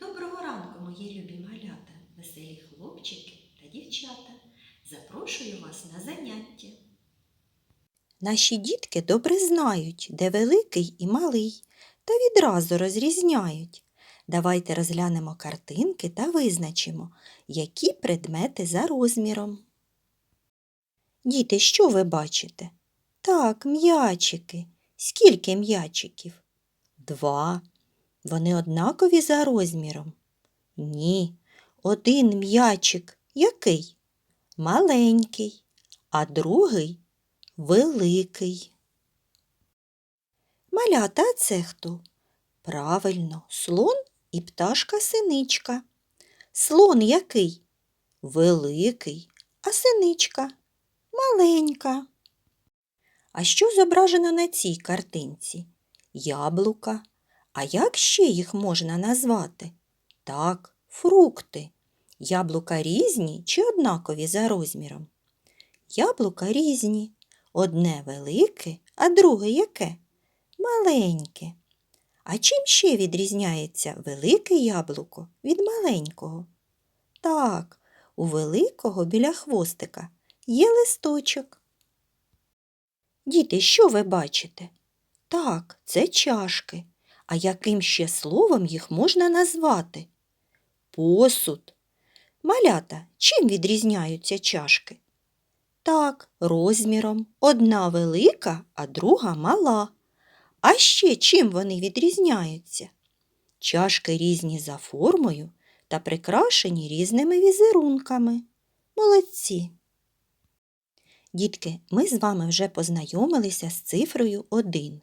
Доброго ранку, мої любі малята, веселі хлопчики та дівчата. Запрошую вас на заняття. Наші дітки добре знають, де великий і малий, та відразу розрізняють. Давайте розглянемо картинки та визначимо, які предмети за розміром. Діти, що ви бачите? Так, м'ячики. Скільки м'ячиків? Два. Вони однакові за розміром? Ні. Один м'ячик який? Маленький, а другий великий. Малята це хто? Правильно, слон і пташка синичка. Слон який? Великий, а синичка маленька. А що зображено на цій картинці? Яблука. А як ще їх можна назвати? Так, фрукти. Яблука різні чи однакові за розміром? Яблука різні. Одне велике, а друге яке? Маленьке. А чим ще відрізняється велике яблуко від маленького? Так, у великого біля хвостика є листочок. Діти, що ви бачите? Так, це чашки. А яким ще словом їх можна назвати? Посуд. Малята, чим відрізняються чашки? Так, розміром. Одна велика, а друга мала. А ще чим вони відрізняються? Чашки різні за формою та прикрашені різними візерунками. Молодці. Дітки, ми з вами вже познайомилися з цифрою 1.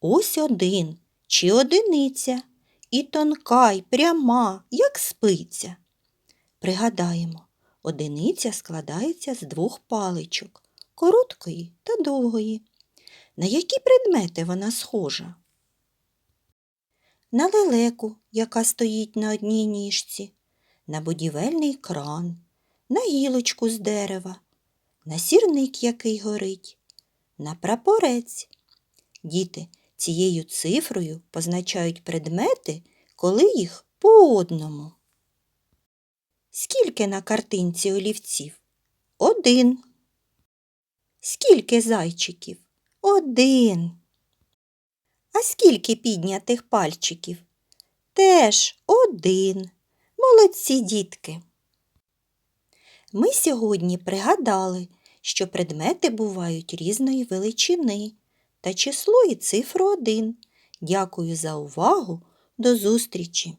Ось один чи одиниця, і тонка, й пряма, як спиця. Пригадаємо, одиниця складається з двох паличок короткої та довгої. На які предмети вона схожа? На лелеку, яка стоїть на одній ніжці, на будівельний кран, на гілочку з дерева, на сірник, який горить, на прапорець. Діти цією цифрою позначають предмети, коли їх по одному. Скільки на картинці олівців? Один. Скільки зайчиків? Один. А скільки піднятих пальчиків? Теж один. Молодці дітки. Ми сьогодні пригадали, що предмети бувають різної величини та число і цифру 1. Дякую за увагу. До зустрічі!